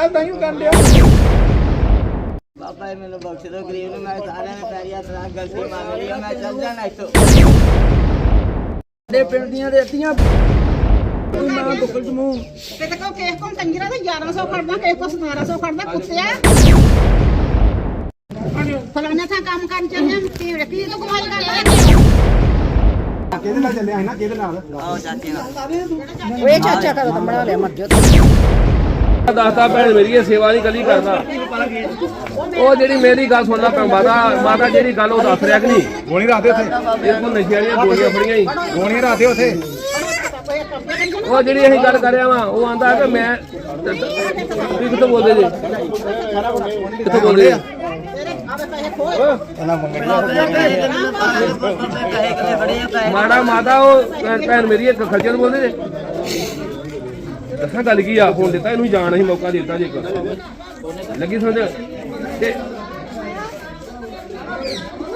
ਪਾਇਆ ਤਾਂ ਹੀ ਕਰਨ ਡਿਆ। ਬਾਬਾ ਜੀ ਮੈਨੂੰ ਬਖਸ਼ ਦਿਓ ਗਰੀਬ ਨੂੰ ਮੈਂ ਸਾਰਿਆਂ ਨੇ ਪੈਰੀ ਹੱਥ ਲਾ ਕੇ ਗਲਤੀ ਮੰਗ ਲਈ ਆ, ਮੈਂ ਚੱਲ ਜਾਣਾ ਇੱਥੋਂ। ਸਾਡੇ ਪਿੰਡ ਦੀਆਂ ਰੇਤੀਆਂ ਮੈਂ ਬੁੱਕਲ ਸਮੂਹ ਤੇ ਤੇ ਕੋ ਕੇਸ ਕੋਲ ਕੰਜਰਾ ਤੇ 1100 ਖੜਦਾ ਕੇਸ ਕੋ 1700 ਖੜਦਾ ਕੁੱਤਿਆ ਫਲਾਣੇ ਥਾਂ ਕੰਮ ਕਰਨ ਚੱਲੇ ਆ ਕੀ ਕੀ ਤੂੰ ਕਮਾਈ ਕਰਦਾ ਕਿਹਦੇ ਨਾਲ ਚੱਲਿਆ ਸੀ ਨਾ? ਕਿਹਦੇ ਨਾਲ? ਆਓ ਚਾਚੇ ਨਾਲ। ਓਏ ਚਾਚਾ ਕਦੋਂ ਤਾਂ ਬਣਾ ਲਿਆ ਮਰ ਜਾ ਦੱਸਦਾ ਭੈਣ ਮੇਰੀ ਇਹ ਸੇਵਾ ਨਹੀਂ ਕਦੀ ਕਰਦਾ। ਉਹ ਜਿਹੜੀ ਮੇਰੀ ਗੱਲ ਸੁਣਦਾ ਪਿਆ ਮਾਤਾ ਮਾਤਾ ਜਿਹੜੀ ਗੱਲ ਉਹ ਦੱਸ ਰਿਹਾ ਕਿ ਨਹੀਂ? ਗੋਲੀ ਰੱਖਦੇ ਉੱਥੇ। ਇਹ ਕੋ ਨਸ਼ੇ ਵਾਲੀਆਂ ਗੋਲੀਆਂ ਫੜੀਆਂ ਹੀ। ਗੋਲੀਆਂ ਰੱਖਦੇ ਉੱਥੇ। ਉਹ ਜਿਹੜੀ ਅਸੀਂ ਗੱਲ ਕਰ ਰਿਹਾ ਵਾਂ ਉਹ ਆਂਦਾ ਕਿ ਮੈਂ ਤੁਸੀਂ ਕਿੱਥੋਂ ਬੋਲਦੇ ਜੀ? ਕਿੱਥੋਂ ਬੋਲਦੇ ਆ? ਮਾੜਾ ਮਾਤਾ ਉਹ ਭੈਣ- ਮੇਰੀ ਇੱਕ ਖਰਚੇ ਨੂੰ ਬੋਲਦੇ ਜੇ? ਦੱਸਾਂ ਗੱਲ ਕੀ ਆ? ਫੋਨ ਦਿੱਤਾ ਇਹਨੂੰ ਜਾਣ ਅਸੀਂ ਮੌਕਾ ਦਿੱਤਾ ਜੇ ਇੱਕ ਲੱਗੀ ਸਮਝ? ਤੇ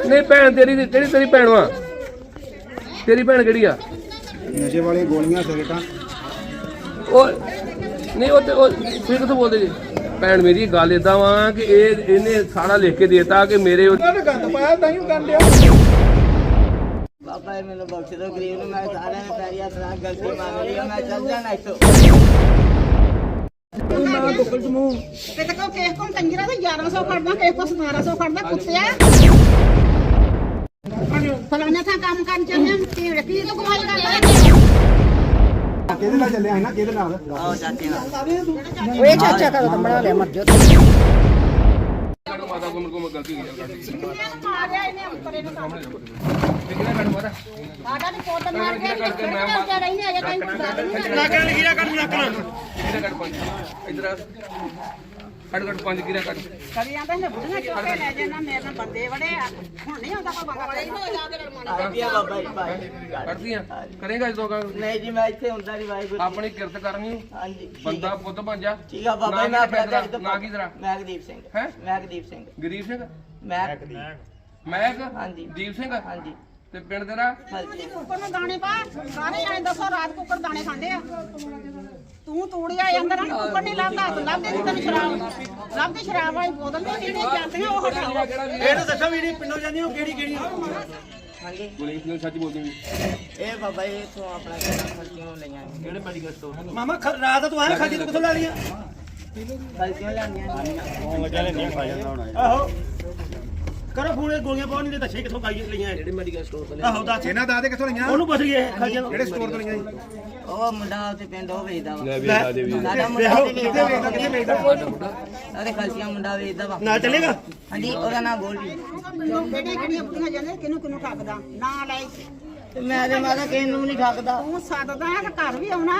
ਨਹੀਂ ਭੈਣ ਤੇਰੀ ਕਿਹੜੀ ਤੇਰੀ ਭੈਣ ਵਾ? ਤੇਰੀ ਭੈਣ ਕਿਹੜੀ ਆ? ਨਸ਼ੇ ਵਾਲੀਆਂ ਗੋਲੀਆਂ ਸਿਗਰਟਾਂ। ਉਹ ਨਹੀਂ ਉਹ ਤੇ ਉਹ ਤੁਸੀਂ ਕਿੱਥੋਂ ਬੋਲਦੇ ਜੀ? ਭੈਣ ਮੇਰੀ ਗੱਲ ਇਦਾਂ ਵਾ ਕਿ ਇਹ ਇਹਨੇ ਸਾਰਾ ਲਿਖ ਕੇ ਦੇਤਾ ਕਿ ਮੇਰੇ ਉਹ- ਗੰਦ ਪਾਇਆ ਤਾਂ ਹੀ ਕਰਨ ਡਿਆ। ਬਾਬਾ ਜੀ ਮੈਨੂੰ ਬਖਸ਼ ਦਿਓ ਗਰੀਬ ਨੂੰ ਮੈਂ ਸਾਰਿਆਂ ਨੇ ਪੈਰੀ ਹੱਥ ਲਾ ਕੇ ਗਲਤੀ ਮੰਗ ਲਈ ਆ, ਮੈਂ ਚੱਲ ਜਾਣਾ ਇੱਥੋਂ। ਮੈਂ ਬੁੱਕਲ ਸਮੂਹ ਤੇ ਤੇ ਕੋ ਕੇਸ ਕੋਲ ਕੰਜਰਾ ਤੇ 1100 ਖੜਦਾ ਕੇਸ ਕੋ 1700 ਖੜਦਾ ਕੁੱਤਿਆ ਫਲਾਣੇ ਥਾਂ ਕੰਮ ਕਰਨ ਚੱਲੇ ਆ ਕੀ ਕੀ ਤੂੰ ਕਮਾਈ ਕਰਦਾ? ਕਿਹਦੇ ਨਾਲ ਚੱਲਿਆ ਸੀ ਨਾ ਕਿਹਦੇ ਨਾਲ? ਆਓ ਚਾਚੇ ਨਾਲ। ਓਏ ਚਾਚਾ ਕਦੋਂ ਤਾਂ ਬਣਾ ਲਿਆ ਮਰ ਜਾ ਮਾਤਾ ਕੋਲ ਮੇਰੇ ਕੋਲ ਗਲਤੀ ਹੋਈ ਆ। ਮਾਰਿਆ ਇਹਨੇ ਅੰਤਰੇ ਨੂੰ ਕੰਮ ਕਿਹਨੇ ਕੱਢ ਮਾਤਾ? ਸਾਡਾ ਨਹੀਂ ਪੁੱਤ ਮਾਰ ਕੇ ਇਹਨੇ ਖੜਕਾ ਉੱਤੇ ਰਹਿੰਦੇ ਅਜੇ ਤਾਈਂ ਕੋਈ ਗੱਲ ਨਹੀਂ ਨਾ ਕਰ ਲਿਖਿਆ ਕੱਢ ਨੱਕਣਾ ਕਿਹਨੇ ਕੱਢ ਪੰਜ ਇਧਰ ਆ। ਕੱਢ ਕੱਢ ਪੰਜ ਕਿਹਨੇ ਕੱਢ। ਕਦੀ ਆਂਦਾ ਨੇ ਬੁੱਢੀਆਂ ਚੋਕੇ ਲੈ ਜਾਣਾ ਮੇਰੇ ਨਾਲ ਬੰਦੇ ਵੜੇ ਆ। ਹੁਣ ਨਹੀਂ ਆਉਂਦਾ ਕੋਈ ਬੰਦਾ ਵੜੇ ਨਹੀਂ ਜਾ ਕੇ ਰਮਾਨਾ ਆਈਡੀਆ ਬਾਬਾ ਜੀ ਭਾਈ ਕੱਢਦੀਆਂ ਕਰੇਗਾ ਜਦੋਂ ਕਰ ਨਹੀਂ ਜੀ ਮੈਂ ਇੱਥੇ ਹੁੰਦਾ ਨਹੀਂ ਵਾਹਿਗੁਰੂ ਜੀ। ਆਪਣੀ ਕਿਰਤ ਕਰਨੀ। ਹਾਂਜੀ ਠੀਕ ਬੰਦਾ। ਪੁੱਤ ਬਣ ਜਾ। ਠੀਕ ਆ ਬਾਬਾ ਜੀ ਨਾ ਮੈਂ ਕੀ ਆਪਣਾ ਤੇਰਾ, ਨਾ ਕੀ ਤੇਰਾ ਮੈਂ ਗਦੀਪ ਸਿੰਘ। ਹੈਂ? ਮੈਂ ਗਦੀਪ ਸਿੰਘ। ਗਰੀਬ ਸਿੰਘ? ਮੈਂ ਮਹਿਕ? ਹਾਂਜੀ। ਦੀਪ ਸਿੰਘ? ਹਾਂਜੀ। ਤੇ ਪਿੰਡ ਤੇਰਾ? ਕੁੱਕਰ ਨੂੰ ਦਾਣੇ ਪਾ ਸਾਰੇ ਜਾਣੇ ਦੱਸੋ ਰਾਤ ਕੁੱਕਰ ਦਾਣੇ ਖਾਂਦੇ ਆ? ਤੂੰ ਤੂੜਿਆ ਅੰਦਰ ਆ ਕੁੱਕਰ ਨਹੀਂ ਲੱਭਦਾ ਤੂੰ ਲੱਭਦੇ ਨਹੀਂ ਤੈਨੂੰ ਸ਼ਰਾਬ। ਲੱਭਦੀ ਸ਼ਰਾਬ ਵਾਲੀ ਬੋਤਲ ਨਹੀਂ ਜਿਹੜੀਆਂ ਜਾਂਦੀਆਂ ਉਹ ਹਟਾਓ ਇਹਨੂੰ ਦੱਸੋ ਵੀ ਜਿਹੜੀ ਪਿੰਡੋਂ ਜਾਂਦੀ ਉਹ ਕਿਹੜੀ ਕਿਹੜੀ ਹਾਂਜੀ। ਬੋਲੀ ਨੂੰ ਸੱਚ ਬੋਲਦੀ ਵੀ ਇਹ ਬਾਬਾ ਜੀ ਇਥੋਂ ਆਪਣਾ ਖਰਚੀਆਂ ਲਈਆਂ? ਕਿਹੜੇ ਮੈਡੀਕਲ ਸਟੋਰ ਮਾਮਾ ਰਾਤ ਤੂੰ ਆਇਆ ਖਾਦੀ ਤੂੰ ਕਿੱਥੋਂ ਲੈ ਲਈਆਂ? ਖਰਚੀਆਂ ਲੈਣੀਆਂ ਆਹੋ। ਕਰੋ ਫੋਨ ਇਹ ਗੋਲੀਆਂ ਪਾਉਣ ਨਹੀਂ ਤੇ ਦੱਸੇ ਕਿੱਥੋਂ ਖਾਈ ਲਈਆਂ ਜਿਹੜੇ ਮੈਡੀਕਲ ਸਟੋਰ ਤੋਂ ਆਹੋ ਦੱਸ। ਇਹਨਾਂ ਦਾ ਤੇ ਕਿੱਥੋਂ ਲਈਆਂ? ਉਹਨੂੰ ਪੁੱਛ ਲਈਏ ਖਾਈਆਂ ਕਿਹੜੇ ਸਟੋਰ ਤੋਂ ਲਈਆਂ ਉਹ ਮੁੰਡਾ ਉੱਥੇ ਪਿੰਡ ਉਹ ਵੇਚਦਾ ਵਾ। ਲੈ ਵੀ ਆ ਦੇ ਵੀ ਸਾਡਾ ਮੁੰਡਾ ਵੀ ਵੇਚਦਾ ਵਾ ਕਿੱਥੇ ਵੇਚਦਾ? ਅਰੇ ਖਰਚੀਆਂ ਮੁੰਡਾ ਵੇਚਦਾ ਵਾ। ਨਾਲ ਚੱਲੇਗਾ? ਹਾਂਜੀ ਉਹਦਾ ਨਾਮ ਗੋਲਡੀ। ਕਿਹੜੀਆਂ ਕਿਹੜੀਆਂ ਬੁੜੀਆਂ ਜਾਂਦੇ ਕਿਹਨੂੰ ਕਿਹਨੂੰ ਠੱਗਦਾ? ਨਾ ਲੈ ਤੇ ਮੈਂ ਤੇ ਮਾਤਾ ਕਿਸੇ ਨੂੰ ਨਹੀਂ ਠੱਗਦਾ। ਤੂੰ ਸੱਦਦਾ ਆ ਤੇ ਘਰ ਵੀ ਆਉਣਾ।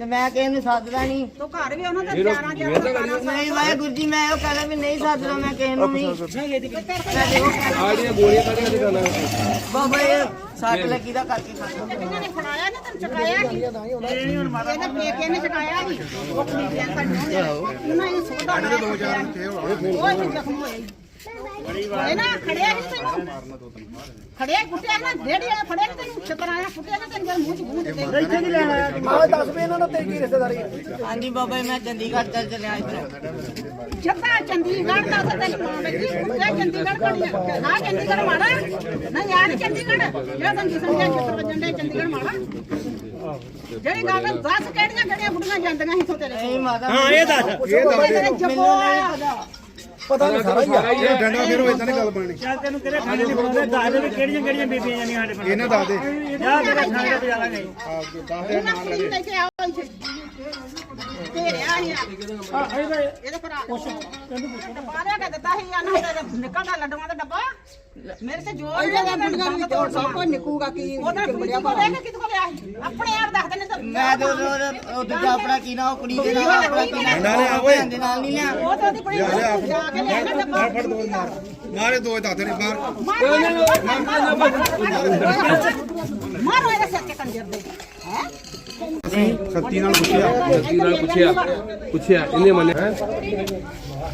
ਤੇ ਮੈਂ ਕਿਸੇ ਨੂੰ ਸੱਦਦਾ ਨਹੀਂ। ਤੂੰ ਘਰ ਵੀ ਆਉਣਾ ਤੇ 11 11 ਨਹੀਂ ਵਾਹਿਗੁਰੂ ਜੀ ਮੈਂ ਉਹ ਕਹਿੰਦਾ ਵੀ ਨਹੀਂ ਸੱਦਦਾ ਮੈਂ ਕਿਸੇ ਨੂੰ ਨਹੀਂ। ਆ ਜਿਹੜੀਆਂ ਗੋਲੀਆਂ ਤੇ ਕਰਨਾ ਬਾਬਾ ਇਹ ਸੱਟ ਲੱਗੀ ਦਾ ਕਰਕੇ ਖਾਂਦਾ ਕਿਹਨਾਂ ਨੇ ਫੜਾਇਆ ਨਾ ਤੈਨੂੰ ਚਕਾਇਆ ਨਹੀਂ ਇਹਨੇ ਪੇਕੇ ਨੇ ਚਕਾਇਆ ਨਹੀਂ ਉਹ ਦੇ ਅੰਦਰ ਨਹੀਂ ਉਹਨਾਂ ਦੋ ਜਾਨ ਉਹ ਜ਼ਖਮ ਹੋਏ। ਨਾ ਖੜਿਆ ਨਹੀਂ ਤੈਨੂੰ। ਖੜਿਆ ਕੁੱਟਿਆ ਨਾ ਡੇੜੀ ਵਾਲਾ ਫੜਿਆ ਨੀ ਤੈਨੂੰ ਸ਼ਕਰਾਇਆ ਕੁੱਟਿਆ ਨਾ ਤੈਨੂੰ ਮੂੰਹ ਚ ਮੂੰਹ ਦਿੱਤੇ ਇੱਥੇ ਕੀ ਲੈਣ ਆਇਆ ਮਾਂ ਦੱਸ ਵੀ ਇਹਨਾਂ ਨਾਲ ਤੇਰੀ ਕੀ ਰਿਸ਼ਤੇਦਾਰੀ ਹੈ ਹਾਂਜੀ ਬਾਬਾ ਜੀ, ਮੈਂ ਚੰਡੀਗੜ੍ਹ ਚੱਲ ਚੱਲਿਆ ਇੱਧਰੋਂ। ਜੱਦਾ ਚੰਡੀਗੜ੍ਹ ਦਾ ਤਾਂ ਤੈਨੂੰ ਮਾਂ ਲੱਗੀ ਕੁੱਟਿਆ ਚੰਡੀਗੜ੍ਹ ਕੜੀਆਂ ਨਾ ਚੰਡੀਗੜ੍ਹ ਮਾੜਾ ਨਾ ਯਾਰ ਚੰਡੀਗੜ੍ਹ। ਜਿਹੜਾ ਤੈਨੂੰ ਸਮਝਿਆ ਚਿੱਤਰ ਵੱਜਣ ਦੇ ਚੰਡੀਗੜ੍ਹ ਮਾੜਾ। ਜਿਹੜੀ ਗੱਲ ਆ, ਦੱਸ ਕਿਹੜੀਆਂ ਕਿਹੜੀਆਂ ਬੁੜੀਆਂ ਜਾਂਦੀਆਂ ਇੱਥੋਂ ਤੇਰੇ ਨਹੀਂ ਮਾਤਾ ਹਾਂ ਇਹ ਦੱਸ। ਇਹ ਦੱਸ। ਤੇਰੇ ਜੱਬੋ ਆਇਆ ਪਤਾ ਨਹੀਂ ਸਾਰਾ ਹੀ ਆ। ਇਹ ਡੰਡਾ ਫਿਰ ਉਹ ਇਦਾਂ ਨਹੀਂ ਗੱਲ ਬਣਨੀ। ਚੱਲ ਤੈਨੂੰ ਕਿਹੜੇ ਖਾਣੇ ਨਹੀਂ ਬਣਾਉਂਦੇ ਦੱਸ ਦੇ ਵੀ ਕਿਹੜੀਆਂ ਕਿਹੜੀਆਂ ਬੀਬੀਆਂ ਜਾਂਦੀਆਂ ਸਾਡੇ ਪਿੰਡ ਇਹਨਾਂ ਦੱਸ ਦੇ। ਜਾ ਤੇਰਾ ਖਾਣੇ ਤੇ ਜਾਣਾ ਨਹੀਂ ਇਹਨਾਂ ਕੁੜੀ ਨੂੰ ਲੈ ਕੇ। ਆਓ ਇੱਥੇ। ਤੇਰੇ ਆਇਆ ਇਹਦੇ ਭਰਾ ਪਾਰਿਆ ਕੇ ਦਿੱਤਾ ਸੀ ਇਹਨਾਂ ਦੇ ਨਿਕਲਦਾ ਲੱਡੂਆਂ ਦਾ ਡੱਬਾ। ਮੇਰੇ ਤੇ ਜੋਰ ਜਿਹੜਾ ਮੁੰਡਿਆਂ ਨੂੰ ਤੋੜ ਸਭ ਕੋ ਨਿਕੂਗਾ ਕੀ ਉਹਦਾ ਲੈ ਲਿਆ ਸੀ? ਆਪਣੇ ਮੈਂ ਤੇ ਉਹ ਉਹ ਦੂਜਾ ਆਪਣਾ ਕੀ ਨਾ ਉਹ ਕੁੜੀ ਦੇ ਨਾਲ ਆਪਣਾ ਕੀ ਨਾ ਨਾਲੇ ਆ ਓਏ। ਦੇ ਨਾਲ ਨਹੀਂ ਲਿਆ ਉਹ ਤਾਂ ਉਹਦੀ ਕੁੜੀ ਨੂੰ ਜਾ ਕੇ ਲੈ ਆਣਾ ਡੱਬਾ ਫੜ ਦੋ ਮਾਰ ਮਾਰੇ ਦੋ ਦਾਦੇ ਨੇ ਬਾਹਰ ਮਾਰੋ ਇਹਦੇ ਸਿਰ ਤੇ ਕੰਜਰ ਦੇ ਹੈ ਸਖਤੀ ਨਾਲ ਪੁੱਛਿਆ ਸੱਚੀ ਨਾਲ ਪੁੱਛਿਆ ਪੁੱਛਿਆ ਇਹਨੇ ਮੰਨਿਆ।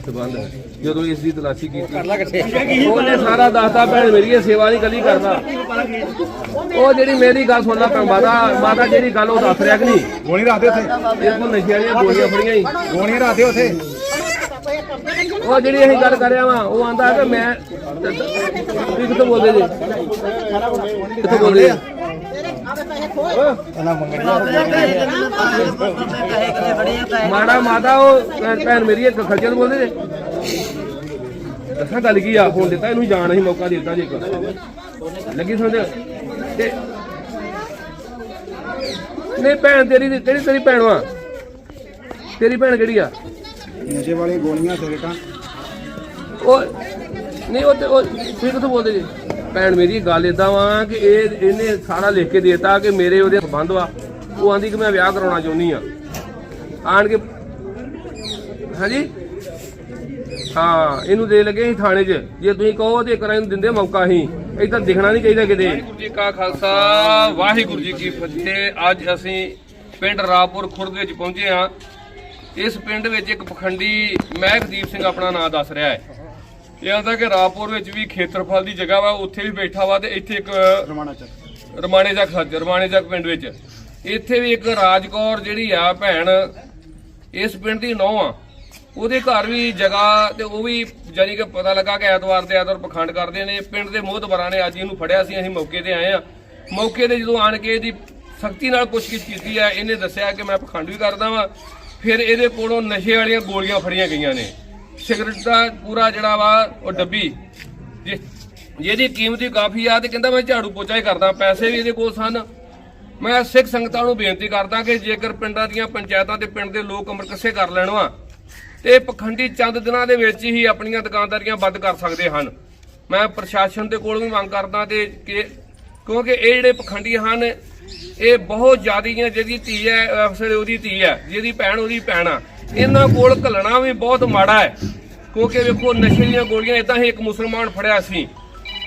ਸਬੰਧ ਜਦੋਂ ਇਸ ਦੀ ਤਲਾਸ਼ੀ ਕੀਤੀ ਉਹਨੇ ਸਾਰਾ ਦੱਸਤਾ ਭੈਣ ਮੇਰੀ ਇਹ ਸੇਵਾ ਨਹੀਂ ਕਦੀ ਕਰਦਾ। ਉਹ ਜਿਹੜੀ ਮੇਰੀ ਗੱਲ ਸੁਣਨਾ ਪੈ ਮਾਤਾ ਮਾਤਾ ਜਿਹੜੀ ਗੱਲ ਉਹ ਦੱਸ ਰਿਹਾ ਕਿ ਨਹੀਂ? ਗੋਲੀ ਰੱਖਦੇ ਉੱਥੇ। ਇਹ ਕੋ ਨਸ਼ੇ ਵਾਲੀਆਂ ਗੋਲੀਆਂ ਫੜੀਆਂ ਹੀ। ਗੋਲੀਆਂ ਰੱਖਦੇ ਉੱਥੇ। ਉਹ ਜਿਹੜੀ ਅਸੀਂ ਗੱਲ ਕਰ ਰਿਹਾ ਵਾਂ ਉਹ ਆਂਦਾ ਕਿ ਮੈਂ ਤੁਸੀਂ ਕਿੱਥੋਂ ਬੋਲਦੇ ਜੀ। ਕਿੱਥੋਂ ਬੋਲਦੇ ਆ ਮਾੜਾ ਮਾਤਾ ਉਹ ਭੈਣ- ਮੇਰੀ ਇੱਕ ਖਰਚੇ ਨੂੰ ਬੋਲਦੇ ਜੇ ਦੱਸਾਂ ਗੱਲ ਕੀ ਆ ਫੋਨ ਦਿੱਤਾ ਇਹਨੂੰ ਜਾਣ ਅਸੀਂ ਮੌਕਾ ਦਿੱਤਾ ਜੇ ਲੱਗੀ ਸਮਝ? ਤੇ ਨਹੀਂ ਭੈਣ ਤੇਰੀ ਕਿਹੜੀ ਤੇਰੀ ਭੈਣ ਵਾ? ਤੇਰੀ ਭੈਣ ਕਿਹੜੀ ਆ? ਨਸ਼ੇ ਵਾਲੀਆਂ ਗੋਲੀਆਂ ਸਿਗਰਟਾਂ। ਉਹ ਨਹੀਂ ਉਹ ਤੇ ਉਹ ਤੁਸੀਂ ਕਿੱਥੋਂ ਬੋਲਦੇ ਜੀ? ਭੈਣ ਮੇਰੀ, ਗੱਲ ਇਦਾਂ ਵਾ ਕਿ ਇਹ ਇਹਨੇ ਸਾਰਾ ਲਿਖ ਕੇ ਦੇਤਾ ਕਿ ਮੇਰੇ ਉਹਦੇ ਸੰਬੰਧ ਵਾ। ਉਹ ਆਂਦੀ ਕਿ ਮੈਂ ਵਿਆਹ ਕਰਾਉਣਾ ਚਾਹੁੰਦੀ ਆ। ਆਣ ਕੇ ਹਾਂਜੀ? ਹਾਂ, ਇਹਨੂੰ ਦੇ ਲੱਗੇ ਸੀ ਥਾਣੇ 'ਚ। ਜੇ ਤੁਸੀਂ ਕਹੋ ਤੇ ਕਰਾਂ ਨੂੰ ਦਿੰਦੇ ਮੌਕਾ ਹੀ ਇਦਾਂ ਦਿਖਣਾ ਨਹੀਂ ਚਾਹੀਦਾ ਕਿਤੇ। ਵਾਹਿਗੁਰੂ ਜੀ ਕਾ ਖਾਲਸਾ, ਵਾਹਿਗੁਰੂ ਜੀ ਕੀ ਫਤਿਹ। ਅੱਜ ਅਸੀਂ ਪਿੰਡ ਰਾਪੁਰ ਖੁਰਦ ਵਿੱਚ ਪਹੁੰਚੇ ਹਾਂ। ਇਸ ਪਿੰਡ ਵਿੱਚ ਇੱਕ ਪਖੰਡੀ ਮਹਿਕਦੀਪ ਸਿੰਘ ਆਪਣਾ ਨਾਮ ਦੱਸ ਰਿਹਾ ਹੈ। ਇਹ ਆਂਦਾ ਕਿ ਰਾਪੁਰ ਵਿੱਚ ਵੀ ਖੇਤਰਫਲ ਦੀ ਜਗ੍ਹਾ ਵਾ ਉੱਥੇ ਵੀ ਬੈਠਾ ਵਾ ਤੇ ਇੱਥੇ ਇੱਕ ਰਮਾਣਾ ਚੱਕ। ਰਮਾਣੇ ਚੱਕ ਸੱਜ ਰਮਾਣੇ ਚੱਕ ਪਿੰਡ ਵਿੱਚ। ਇੱਥੇ ਵੀ ਇੱਕ ਰਾਜਕੌਰ ਜਿਹੜੀ ਆ ਭੈਣ ਇਸ ਪਿੰਡ ਦੀ ਨੌ ਆ। ਉਹਦੇ ਘਰ ਵੀ ਜਗ੍ਹਾ ਤੇ ਉਹ ਵੀ ਜਾਨੀ ਕਿ ਪਤਾ ਲੱਗਾ ਕਿ ਐਤਵਾਰ ਤੇ ਐਤਵਾਰ ਪਖੰਡ ਕਰਦੇ ਨੇ। ਪਿੰਡ ਦੇ ਮੋਹਤਬਰਾਂ ਨੇ ਅੱਜ ਇਹਨੂੰ ਫੜਿਆ ਸੀ ਅਸੀਂ ਮੌਕੇ ਤੇ ਆਏ ਆ। ਮੌਕੇ ਤੇ ਜਦੋਂ ਆਣ ਕੇ ਇਹਦੀ ਸਖਤੀ ਨਾਲ ਪੁੱਛਗਿੱਛ ਕੀਤੀ ਹੈ ਇਹਨੇ ਦੱਸਿਆ ਕਿ ਮੈਂ ਪਖੰਡ ਵੀ ਕਰਦਾ ਵਾਂ। ਫਿਰ ਇਹਦੇ ਕੋਲੋਂ ਨਸ਼ੇ ਵਾਲੀਆਂ ਗੋਲੀਆਂ ਫੜੀਆਂ ਗਈਆਂ ਨੇ। ਸਿਗਰਟ ਦਾ ਪੂਰਾ ਜਿਹੜਾ ਵਾ ਉਹ ਡੱਬੀ। ਜਿ- ਜਿਹਦੀ ਕੀਮਤ ਵੀ ਕਾਫੀ ਆ ਤੇ ਕਹਿੰਦਾ ਮੈਂ ਝਾੜੂ ਪੋਚਾ ਹੀ ਕਰਦਾ, ਪੈਸੇ ਵੀ ਇਹਦੇ ਕੋਲ ਸਨ। ਮੈਂ ਸਿੱਖ ਸੰਗਤਾਂ ਨੂੰ ਬੇਨਤੀ ਕਰਦਾ ਕਿ ਜੇਕਰ ਪਿੰਡਾਂ ਦੀਆਂ ਪੰਚਾਇਤਾਂ ਤੇ ਪਿੰਡ ਦੇ ਲੋਕ ਅਮਰ ਕੱਸੇ ਕਰ ਲੈਣ ਵਾ, ਤੇ ਪਖੰਡੀ ਚੰਦ ਦਿਨਾਂ ਦੇ ਵਿੱਚ ਹੀ ਆਪਣੀਆਂ ਦੁਕਾਨਦਾਰੀਆਂ ਬੰਦ ਕਰ ਸਕਦੇ ਹਨ। ਮੈਂ ਪ੍ਰਸ਼ਾਸਨ ਦੇ ਕੋਲ ਵੀ ਮੰਗ ਕਰਦਾ ਤੇ ਕਿ ਕਿਉਂਕਿ ਇਹ ਜਿਹੜੇ ਪਖੰਡੀ ਹਨ, ਇਹ ਬਹੁਤ ਜ਼ਿਆਦੀਆਂ ਜਿਹਦੀ ਧੀ ਹੈ ਅਫਸਰ ਉਹਦੀ ਧੀ ਹੈ, ਜਿਹਦੀ ਭੈਣ ਉਹਦੀ ਭੈਣ ਆ। ਇਹਨਾਂ ਕੋਲ ਘੱਲਣਾ ਵੀ ਬਹੁਤ ਮਾੜਾ ਹੈ। ਕਿਉਂਕਿ ਵੇਖੋ, ਨਸ਼ੇ ਦੀਆਂ ਗੋਲੀਆਂ ਇਦਾਂ ਹੀ ਇੱਕ ਮੁਸਲਮਾਨ ਫੜਿਆ ਸੀ।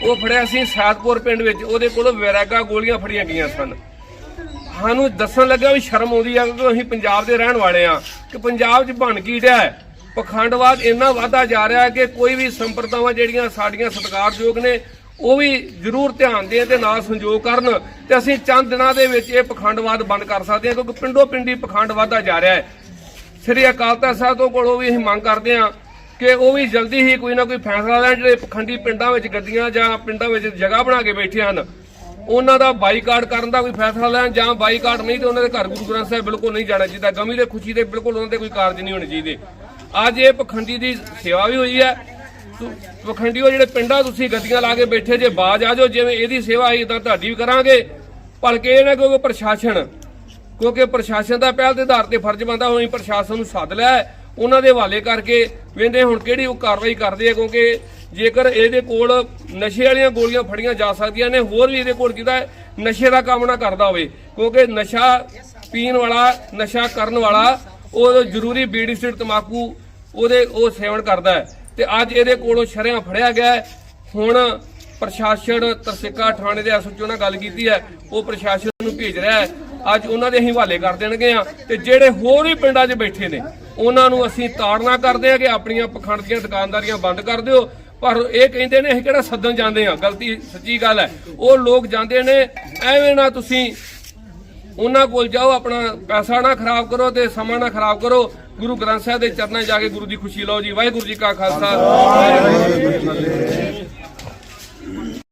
ਉਹ ਫੜਿਆ ਸੀ ਸਾਦਪੁਰ ਪਿੰਡ ਵਿੱਚ। ਉਹਦੇ ਕੋਲੋਂ ਵੈਰਾਗਾ ਗੋਲੀਆਂ ਫੜੀਆਂ ਗਈਆਂ ਸਨ। ਸਾਨੂੰ ਦੱਸਣ ਲੱਗਾ ਵੀ ਸ਼ਰਮ ਆਉਂਦੀ ਆ ਕਿ ਅਸੀਂ ਪੰਜਾਬ ਦੇ ਰਹਿਣ ਵਾਲੇ ਆ। ਕਿ ਪੰਜਾਬ 'ਚ ਬਣ ਕੀ ਰਿਹਾ ਹੈ। ਪਖੰਡਵਾਦ ਇੰਨਾ ਵਾਧਾ ਜਾ ਰਿਹਾ ਹੈ ਕਿ ਕੋਈ ਵੀ ਸੰਪਰਦਾਵਾਂ ਜਿਹੜੀਆਂ ਸਾਡੀਆਂ ਸਤਿਕਾਰਯੋਗ ਨੇ, ਉਹ ਵੀ ਜ਼ਰੂਰ ਧਿਆਨ ਦੇਣ ਤੇ ਨਾਲ ਸੰਯੋਗ ਕਰਨ। ਤੇ ਅਸੀਂ ਚੰਦ ਦਿਨਾਂ ਦੇ ਵਿੱਚ ਇਹ ਪਖੰਡਵਾਦ ਬੰਦ ਕਰ ਸਕਦੇ ਹਾਂ, ਕਿਉਂਕਿ ਪਿੰਡੋ ਪਿੰਡੀ ਪਖੰਡ ਵਾਧਾ ਜਾ ਰਿਹਾ ਹੈ। ਸ੍ਰੀ ਅਕਾਲ ਤਖਤ ਸਾਹਿਬ ਤੋਂ ਕੋਲੋਂ ਵੀ ਅਸੀਂ ਮੰਗ ਕਰਦੇ ਹਾਂ ਕਿ ਉਹ ਵੀ ਜਲਦੀ ਹੀ ਕੋਈ ਨਾ ਕੋਈ ਫੈਸਲਾ ਲੈਣ, ਜਿਹੜੇ ਪਖੰਡੀ ਪਿੰਡਾਂ ਵਿੱਚ ਗੱਡੀਆਂ ਜਾਂ ਪਿੰਡਾਂ ਵਿੱਚ ਜਗ੍ਹਾ ਬਣਾ ਕੇ ਬੈਠੇ ਹਨ, ਉਹਨਾਂ ਦਾ ਬਾਈਕਾਟ ਕਰਨ ਦਾ ਕੋਈ ਫੈਸਲਾ ਲੈਣ ਜਾਂ ਬਾਈਕਾਟ ਨਹੀਂ ਤੇ ਉਹਨਾਂ ਦੇ ਘਰ ਗੁਰੂ ਗ੍ਰੰਥ ਸਾਹਿਬ ਬਿਲਕੁਲ ਨਹੀਂ ਜਾਣਾ ਚਾਹੀਦਾ, ਗਮੀ ਦੇ ਖੁਸ਼ੀ ਦੇ ਬਿਲਕੁਲ ਉਹਨਾਂ ਦੇ ਕੋਈ ਕਾਰਜ ਨਹੀਂ ਹੋਣੇ ਚਾਹੀਦੇ। ਅੱਜ ਇਹ ਪਖੰਡੀ ਦੀ ਸੇਵਾ ਵੀ ਹੋਈ ਹੈ। ਤੁ- ਪਖੰਡੀਓ ਜਿਹੜੇ ਪਿੰਡਾਂ ਤੁਸੀਂ ਗੱਦੀਆਂ ਲਾ ਕੇ ਬੈਠੇ, ਜੇ ਬਾਜ ਆ ਜਾਓ, ਜਿਵੇਂ ਇਹਦੀ ਸੇਵਾ ਆਈ, ਤਾਂ ਤੁਹਾਡੀ ਵੀ ਕਰਾਂਗੇ। ਭਲਕੇ ਇਹ ਨਾ ਕਿਉਂਕਿ ਪ੍ਰਸ਼ਾਸਨ ਕਿਉਂਕਿ ਪ੍ਰਸ਼ਾਸਨ ਦਾ ਪਹਿਲ ਦੇ ਆਧਾਰ ਤੇ ਫਰਜ਼ ਬੰਦਾ ਹੋਈ ਪ੍ਰਸ਼ਾਸਨ ਨੂੰ ਸੱਦ ਲਿਆ ਉਹਨਾਂ ਦੇ ਹਵਾਲੇ ਕਰਕੇ ਵੇਂਦੇ ਹੁਣ ਕਿਹੜੀ ਉਹ ਕਾਰਵਾਈ ਕਰਦੇ ਆ, ਕਿਉਂਕਿ ਜੇਕਰ ਇਹਦੇ ਕੋਲ ਨਸ਼ੇ ਵਾਲੀਆਂ ਗੋਲੀਆਂ ਫੜੀਆਂ ਜਾ ਸਕਦੀਆਂ ਨੇ, ਹੋਰ ਵੀ ਇਹਦੇ ਕੋਲ ਕਿਦਾ ਨਸ਼ੇ ਦਾ ਕੰਮ ਨਾ ਕਰਦਾ ਹੋਵੇ। ਕਿਉਂਕਿ ਨਸ਼ਾ ਪੀਣ ਵਾਲਾ, ਨਸ਼ਾ ਕਰਨ ਵਾਲਾ, ਉਹ ਜ਼ਰੂਰੀ ਬੀੜੀ ਸਿਗਰਟ ਤਮਾਕੂ ਉਹਦੇ, ਉਹ ਸੇਵਨ ਕਰਦਾ ਹੈ। ਤੇ ਅੱਜ ਇਹਦੇ ਕੋਲੋਂ ਸ਼ਰਿਆਂ ਫੜਿਆ ਗਿਆ ਹੁਣ ਪ੍ਰਸ਼ਾਸਨ ਤਰਸਿੱਕਾ ਥਾਣੇ ਦੇ ਐਸਓਚਓ ਨਾਲ ਗੱਲ ਕੀਤੀ ਹੈ। ਉਹ ਪ੍ਰਸ਼ਾਸਨ ਨੂੰ ਭੇਜ ਰਿਹਾ ਹੈ। ਅੱਜ ਉਹਨਾਂ ਦੇ ਹਵਾਲੇ ਕਰ ਦੇਣਗੇ ਆ ਤੇ ਜਿਹੜੇ ਹੋਰ ਵੀ ਪਿੰਡਾਂ 'ਚ ਬੈਠੇ ਨੇ, ਉਹਨਾਂ ਨੂੰ ਅਸੀਂ ਤਾੜਨਾ ਕਰਦੇ ਆ ਕਿ ਆਪਣੀਆਂ ਪਖੰਡ ਦੀਆਂ ਦੁਕਾਨਦਾਰੀਆਂ ਬੰਦ ਕਰ ਦਿਓ। ਪਰ ਇਹ ਕਹਿੰਦੇ ਨੇ, ਅਸੀਂ ਕਿਹੜਾ ਸੱਦਣ ਜਾਂਦੇ ਆ? ਗਲਤੀ, ਸੱਚੀ ਗੱਲ ਹੈ। ਉਹ ਲੋਕ ਜਾਂਦੇ ਨੇ, ਐਵੇਂ ਨਾ ਤੁਸੀਂ ਉਹਨਾਂ ਕੋਲ ਜਾਓ, ਆਪਣਾ ਪੈਸਾ ਨਾ ਖਰਾਬ ਕਰੋ ਤੇ ਸਮਾਂ ਨਾ ਖਰਾਬ ਕਰੋ। ਗੁਰੂ ਗ੍ਰੰਥ ਸਾਹਿਬ ਦੇ ਚਰਨਾਂ ਜਾ ਕੇ ਗੁਰੂ ਦੀ ਖੁਸ਼ੀ ਲਓ ਜੀ। ਵਾਹਿਗੁਰੂ ਜੀ ਕਾ ਖਾਲਸਾ। ਵਾਹਿਗੁਰੂ ਜੀ ਕੀ ਫਤਿਹ।